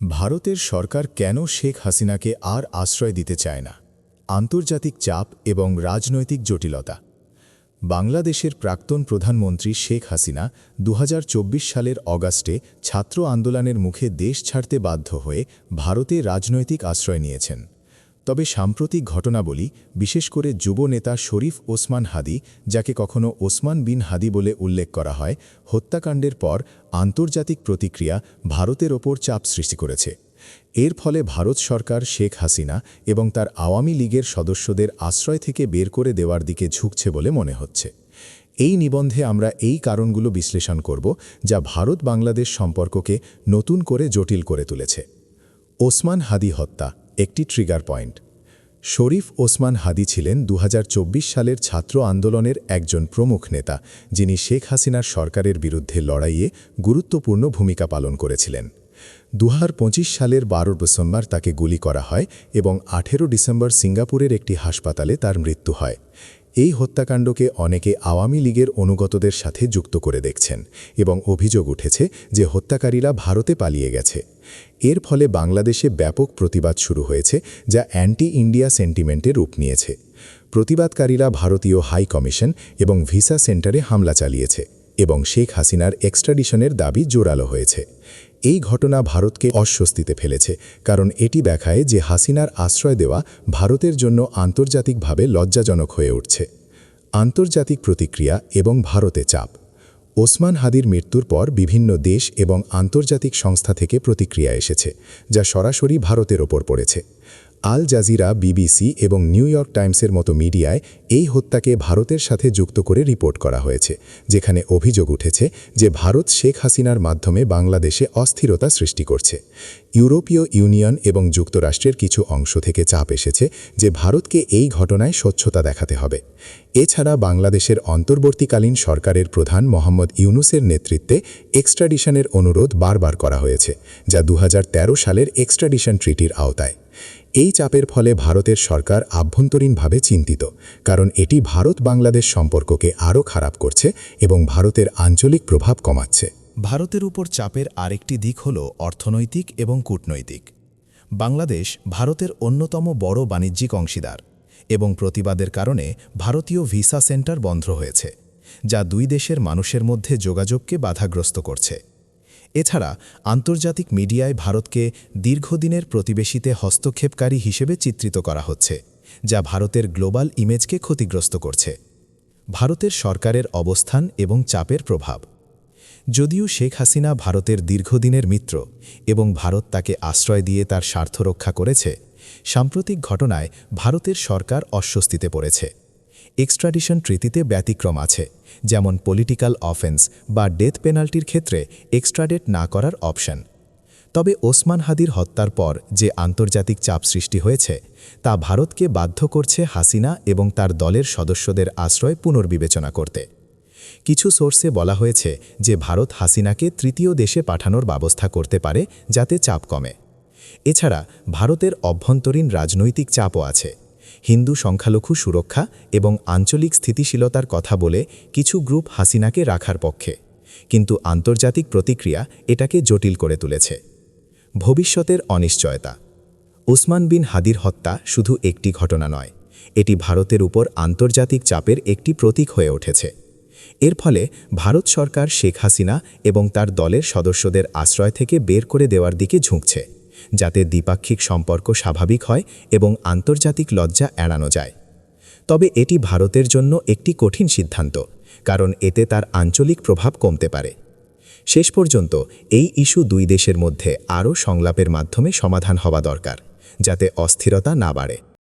ভারতের সরকার কেন শেখ হাসিনাকে আর আশ্রয় দিতে চায় না? আন্তর্জাতিক চাপ এবং রাজনৈতিক জটিলতা। বাংলাদেশের প্রাক্তন প্রধানমন্ত্রী শেখ হাসিনা দু হাজার চব্বিশ সালের অগাস্টে ছাত্র আন্দোলনের মুখে দেশ ছাড়তে বাধ্য হয়ে ভারতে রাজনৈতিক আশ্রয় নিয়েছেন। তবে সাম্প্রতিক ঘটনাবলী, বিশেষ করে যুব নেতা শরীফ ওসমান হাদি, যাকে কখনো ওসমান বিন হাদি বলে উল্লেখ করা হয়, হত্যাকাণ্ডের পর আন্তর্জাতিক প্রতিক্রিয়া ভারতের ওপর চাপ সৃষ্টি করেছে। এর ফলে ভারত সরকার শেখ হাসিনা এবং তার আওয়ামী লীগের সদস্যদের আশ্রয় থেকে বের করে দেওয়ার দিকে ঝুঁকছে বলে মনে হচ্ছে। এই নিবন্ধে আমরা এই কারণগুলো বিশ্লেষণ করব, যা ভারত বাংলাদেশ সম্পর্ককে নতুন করে জটিল করে তুলেছে। ওসমান হাদি হত্যা একটি ট্রিগার পয়েন্ট শরীফ ওসমান হাদি ছিলেন দু হাজার চব্বিশ সালের ছাত্র আন্দোলনের একজন প্রমুখ নেতা, যিনি শেখ হাসিনার সরকারের বিরুদ্ধে লড়াইয়ে গুরুত্বপূর্ণ ভূমিকা পালন করেছিলেন। দুহাজার পঁচিশ সালের বারো ডিসেম্বর তাকে গুলি করা হয় এবং আঠেরো ডিসেম্বর সিঙ্গাপুরের একটি হাসপাতালে তার মৃত্যু হয়। এই হত্যাকাণ্ডকে অনেকে আওয়ামী লীগের অনুগতদের সাথে যুক্ত করে দেখছেন এবং অভিযোগ উঠেছে যে হত্যাকারীরা ভারতে পালিয়ে গেছে। এর ফলে বাংলাদেশে ব্যাপক প্রতিবাদ শুরু হয়েছে, যা অ্যান্টি ইন্ডিয়া সেন্টিমেন্টে রূপ নিয়েছে। প্রতিবাদকারীরা ভারতীয় হাই কমিশন এবং ভিসা সেন্টারে হামলা চালিয়েছে এবং শেখ হাসিনার এক্সট্রাডিশনের দাবি জোরালো হয়েছে। এই ঘটনা ভারতকে অস্বস্তিতে ফেলেছে, কারণ এটি দেখায় যে হাসিনার আশ্রয় দেওয়া ভারতের জন্য আন্তর্জাতিকভাবে লজ্জাজনক হয়ে উঠছে। আন্তর্জাতিক প্রতিক্রিয়া এবং ভারতে চাপ। ওসমান হাদির মৃত্যুর পর বিভিন্ন দেশ এবং আন্তর্জাতিক সংস্থা থেকে প্রতিক্রিয়া এসেছে, যা সরাসরি ভারতের ওপর পড়েছে। আল জাজিরা, বিবিসি এবং নিউ ইয়র্ক টাইমসের মতো মিডিয়ায় এই হত্যাকে ভারতের সাথে যুক্ত করে রিপোর্ট করা হয়েছে, যেখানে অভিযোগ উঠেছে যে ভারত শেখ হাসিনার মাধ্যমে বাংলাদেশে অস্থিরতা সৃষ্টি করছে। ইউরোপীয় ইউনিয়ন এবং যুক্তরাষ্ট্রের কিছু অংশ থেকে চাপ এসেছে যে ভারতকে এই ঘটনায় স্বচ্ছতা দেখাতে হবে। এছাড়া বাংলাদেশের অন্তর্বর্তীকালীন সরকারের প্রধান মোহাম্মদ ইউনুসের নেতৃত্বে এক্সট্রাডিশনের অনুরোধ বারবার করা হয়েছে, যা দু হাজার তেরো সালের এক্সট্রাডিশন ট্রিটির আওতায়। এই চাপের ফলে ভারতের সরকার আভ্যন্তরীণভাবে চিন্তিত, কারণ এটি ভারত বাংলাদেশ সম্পর্ককে আরও খারাপ করছে এবং ভারতের আঞ্চলিক প্রভাব কমাচ্ছে। ভারতের উপর চাপের আরেকটি দিক হল অর্থনৈতিক এবং কূটনৈতিক। বাংলাদেশ ভারতের অন্যতম বড় বাণিজ্যিক অংশীদার এবং প্রতিবাদের কারণে ভারতীয় ভিসা সেন্টার বন্ধ হয়েছে, যা দুই দেশের মানুষের মধ্যে যোগাযোগকে বাধাগ্রস্ত করছে। এছাড়া আন্তর্জাতিক মিডিয়ায় ভারতকে দীর্ঘদিনের প্রতিবেশীতে হস্তক্ষেপকারী হিসেবে চিত্রিত করা হচ্ছে, যা ভারতের গ্লোবাল ইমেজকে ক্ষতিগ্রস্ত করছে। ভারতের সরকারের অবস্থান এবং চাপের প্রভাব। যদিও শেখ হাসিনা ভারতের দীর্ঘদিনের মিত্র এবং ভারত তাকে আশ্রয় দিয়ে তার স্বার্থ রক্ষা করেছে, সাম্প্রতিক ঘটনায় ভারতের সরকার অস্বস্তিতে পড়েছে। এক্সট্রাডিশন ট্রিতিতে ব্যতিক্রম আছে, যেমন পলিটিক্যাল অফেন্স বা ডেথ পেনাল্টির ক্ষেত্রে এক্সট্রাডেট না করার অপশন। তবে ওসমান হাদির হত্যার পর যে আন্তর্জাতিক চাপ সৃষ্টি হয়েছে, তা ভারতকে বাধ্য করছে হাসিনা এবং তার দলের সদস্যদের আশ্রয় পুনর্বিবেচনা করতে। কিছু সোর্সে বলা হয়েছে যে ভারত হাসিনাকে তৃতীয় দেশে পাঠানোর ব্যবস্থা করতে পারে, যাতে চাপ কমে। এছাড়া ভারতের অভ্যন্তরীণ রাজনৈতিক চাপও আছে। হিন্দু সংখ্যালঘু সুরক্ষা এবং আঞ্চলিক স্থিতিশীলতার কথা বলে কিছু গ্রুপ হাসিনাকে রাখার পক্ষে। কিন্তু আন্তর্জাতিক প্রতিক্রিয়া এটাকে জটিল করে তুলেছে। ভবিষ্যতের অনিশ্চয়তা। ওসমান বিন হাদির হত্যা শুধু একটি ঘটনা নয়, এটি ভারতের উপর আন্তর্জাতিক চাপের একটি প্রতীক হয়ে উঠেছে। এর ফলে ভারত সরকার শেখ হাসিনা এবং তার দলের সদস্যদের আশ্রয় থেকে বের করে দেওয়ার দিকে ঝুঁকছে। যাতে দ্বিপাক্ষিক সম্পর্ক স্বাভাবিক হয় এবং আন্তর্জাতিক লজ্জা এড়ানো যায়। তবে এটি ভারতের জন্য একটি কঠিন সিদ্ধান্ত, কারণ এতে তার আঞ্চলিক প্রভাব কমতে পারে। শেষ পর্যন্ত এই ইস্যু দুই দেশের মধ্যে আরও সংলাপের মাধ্যমে সমাধান হওয়া দরকার, যাতে অস্থিরতা না বাড়ে।